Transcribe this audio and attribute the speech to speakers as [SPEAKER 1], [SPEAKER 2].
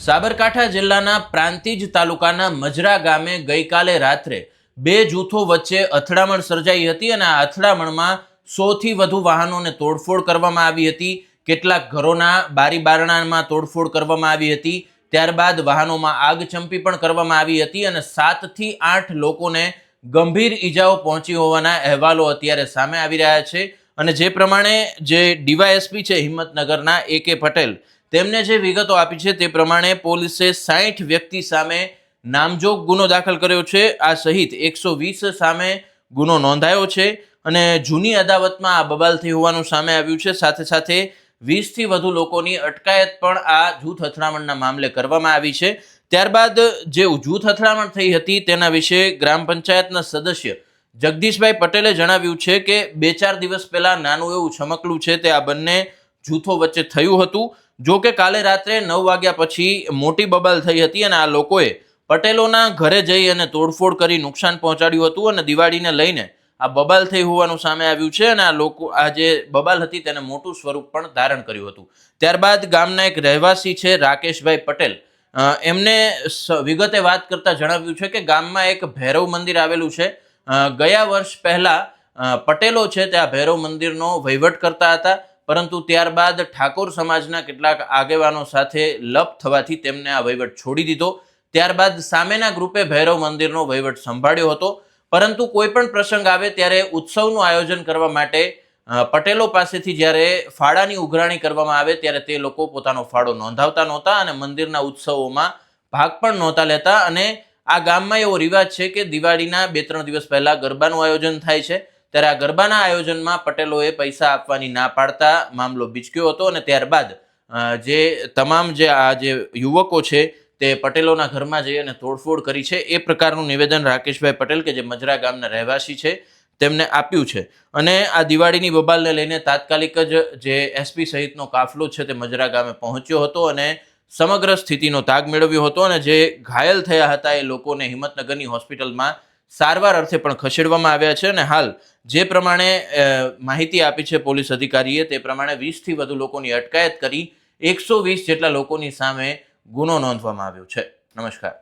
[SPEAKER 1] સાબરકાંઠા જિલ્લાના પ્રાંતિજ તાલુકાના મજરા ગામે ગઈકાલે રાત્રે બે જૂથો વચ્ચે અથડામણ સર્જાઈ હતી અને આ અથડામણમાં સોથી વધુ વાહનોને તોડફોડ કરવામાં આવી હતી. કેટલાક ઘરોના બારી બારણામાં તોડફોડ કરવામાં આવી હતી. ત્યારબાદ વાહનોમાં આગ ચંપી પણ કરવામાં આવી હતી અને સાતથી આઠ લોકોને ગંભીર ઈજાઓ પહોંચી હોવાના અહેવાલો અત્યારે સામે આવી રહ્યા છે. અને જે પ્રમાણે જે ડીવાયએસપી છે હિંમતનગરના એ કે પટેલ તેમને જે વિગતો આપી છે તે પ્રમાણે પોલીસે સાઠ વ્યક્તિ સામે નામજોગ ગુનો દાખલ કર્યો છે. આ સહિત એકસો વીસ સામે ગુનો નોંધાયો છે અને જૂની અદાવતમાં આ બબાલ થઈ હોવાનું સામે આવ્યું છે. સાથે સાથે વીસથી વધુ લોકોની અટકાયત પણ આ જૂથ અથડામણના મામલે કરવામાં આવી છે. ત્યારબાદ જે જૂથ અથડામણ થઈ હતી તેના વિશે ગ્રામ પંચાયતના સદસ્ય જગદીશભાઈ પટેલે જણાવ્યું છે કે બે ચાર દિવસ પહેલા નાનું એવું છમકલું છે તે આ બંને જૂથો વચ્ચે થયું હતું. જો કે કાલે રાત્રે નવ વાગ્યા પછી મોટી બબાલ થઈ હતી અને આ લોકોએ પટેલોના ઘરે જઈ અને તોડફોડ કરી નુકસાન પહોંચાડ્યું હતું અને દિવાળીને લઈને આ બબાલ થઈ હોવાનું સામે આવ્યું છે અને આ લોકો આ જે બબાલ હતી તેને મોટું સ્વરૂપ પણ ધારણ કર્યું હતું. ત્યારબાદ ગામના એક રહેવાસી છે રાકેશભાઈ પટેલ એમને વિગતે વાત કરતા જણાવ્યું છે કે ગામમાં એક ભૈરવ મંદિર આવેલું છે. ગયા વર્ષ પહેલા પટેલો છે ત્યાં ભૈરવ મંદિરનો વહીવટ કરતા હતા. પરંતુ ત્યારબાદ ઠાકોર સમાજના કેટલાક આગેવાનો સાથે લપ થવાથી તેમને આ વહીવટ છોડી દીધો. ત્યારબાદ સામેના ગ્રુપે ભૈરવ મંદિરનો વહીવટ સંભાળ્યો હતો. પરંતુ કોઈ પણ પ્રસંગ આવે ત્યારે ઉત્સવનું આયોજન કરવા માટે પટેલો પાસેથી જ્યારે ફાળાની ઉઘરાણી કરવામાં આવે ત્યારે તે લોકો પોતાનો ફાળો નોંધાવતા નહોતા અને મંદિરના ઉત્સવોમાં ભાગ પણ નહોતા લેતા. અને આ ગામમાં એવો રિવાજ છે કે દિવાળીના બે ત્રણ દિવસ પહેલા ગરબાનું આયોજન થાય છે. ત્યારે આ ગરબાના આયોજનમાં પટેલોએ પૈસા આપવાની ના પાડતા મામલો બીચક્યો હતો અને ત્યારબાદ જે તમામ જે આ જે યુવકો છે તે પટેલોના ઘરમાં જઈ અને તોડફોડ કરી છે, એ પ્રકારનું નિવેદન રાકેશભાઈ પટેલ કે જે મજરા ગામના રહેવાસી છે, તેમને આપ્યું છે. અને આ દિવાળીની બબાલને લઈને તાત્કાલિક જ જે એસપી સહિતનો કાફલો છે તે મજરા ગામે પહોંચ્યો હતો અને સમગ્ર સ્થિતિનો તાગ મેળવ્યો હતો અને જે ઘાયલ થયા હતા એ લોકોને હિંમતનગરની હોસ્પિટલમાં સારવાર અર્થે પણ ખસેડવામાં આવ્યા છે અને હાલ જે પ્રમાણે માહિતી આપી છે પોલીસ અધિકારીએ, તે પ્રમાણે વીસથી વધુ લોકોની અટકાયત કરી એકસો વીસ જેટલા લોકોની સામે ગુનો નોંધવામાં આવ્યો છે. નમસ્કાર.